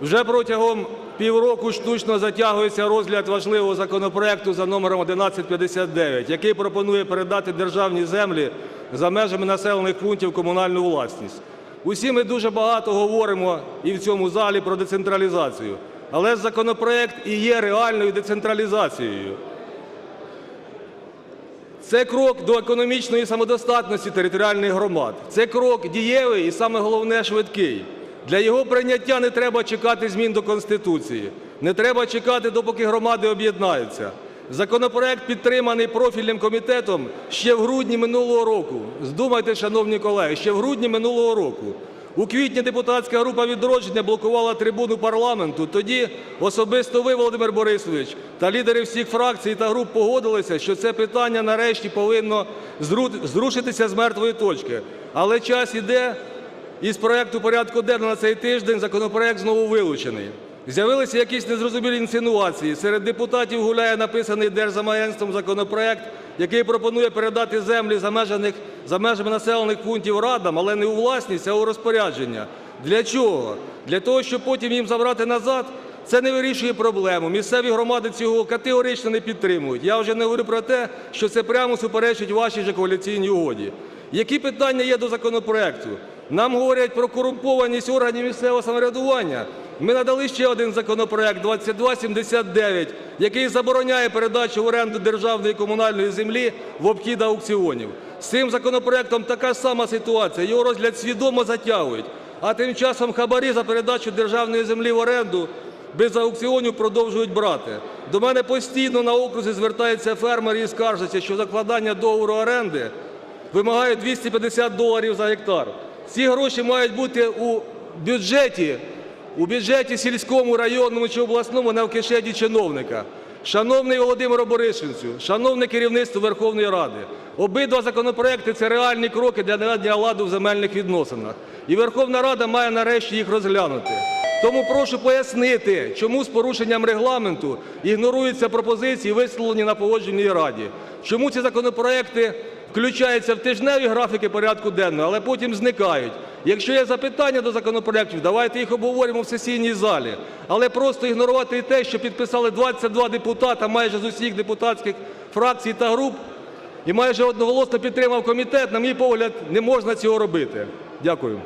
Вже протягом півроку штучно затягується розгляд важливого законопроекту за номером 1159, який пропонує передати державні землі за межами населених пунктів комунальну власність. Усі ми дуже багато говоримо і в цьому залі про децентралізацію, але законопроект і є реальною децентралізацією. Це крок до економічної самодостатності територіальних громад. Це крок дієвий і саме головне швидкий. Для його прийняття не треба чекати змін до Конституції, не треба чекати, допоки громади об'єднаються. Законопроект підтриманий профільним комітетом ще в грудні минулого року. Здумайте, шановні колеги, ще в грудні минулого року. У квітні депутатська група «Відродження» блокувала трибуну парламенту. Тоді особисто ви, Володимир Борисович, та лідери всіх фракцій та груп погодилися, що це питання нарешті повинно зрушитися з мертвої точки. Але час іде, і з проекту порядку денного на цей тиждень законопроект знову вилучений. З'явилися якісь незрозумілі інсинуації. Серед депутатів гуляє написаний Держзамагентством законопроект, який пропонує передати землі за межами населених пунктів радам, але не у власність, а у розпорядження. Для чого? Для того, щоб потім їм забрати назад? Це не вирішує проблему. Місцеві громади цього категорично не підтримують. Я вже не говорю про те, що це прямо суперечить вашій же коаліційній угоді. Які питання є до законопроекту? Нам говорять про корумпованість органів місцевого самоврядування. Ми надали ще один законопроект 2279, який забороняє передачу в оренду державної і комунальної землі в обхід аукціонів. З цим законопроектом така сама ситуація. Його розгляд свідомо затягують. А тим часом хабарі за передачу державної землі в оренду без аукціонів продовжують брати. До мене постійно на окрузі звертаються фермери і скаржаться, що закладання договору оренди вимагають 250 доларів за гектар. Ці гроші мають бути у бюджеті, у бюджеті сільському, районному чи обласному, не в кишені чиновника. Шановний Володимире Борисовичу, шановне керівництво Верховної Ради, обидва законопроекти – це реальні кроки для наведення ладу в земельних відносинах. І Верховна Рада має нарешті їх розглянути. Тому прошу пояснити, чому з порушенням регламенту ігноруються пропозиції, висловлені на Погоджувальній раді. Чому ці законопроекти включаються в тижневі графіки порядку денного, але потім зникають. Якщо є запитання до законопроектів, давайте їх обговоримо в сесійній залі. Але просто ігнорувати і те, що підписали 22 депутата майже з усіх депутатських фракцій та груп, і майже одноголосно підтримав комітет, на мій погляд, не можна цього робити. Дякую.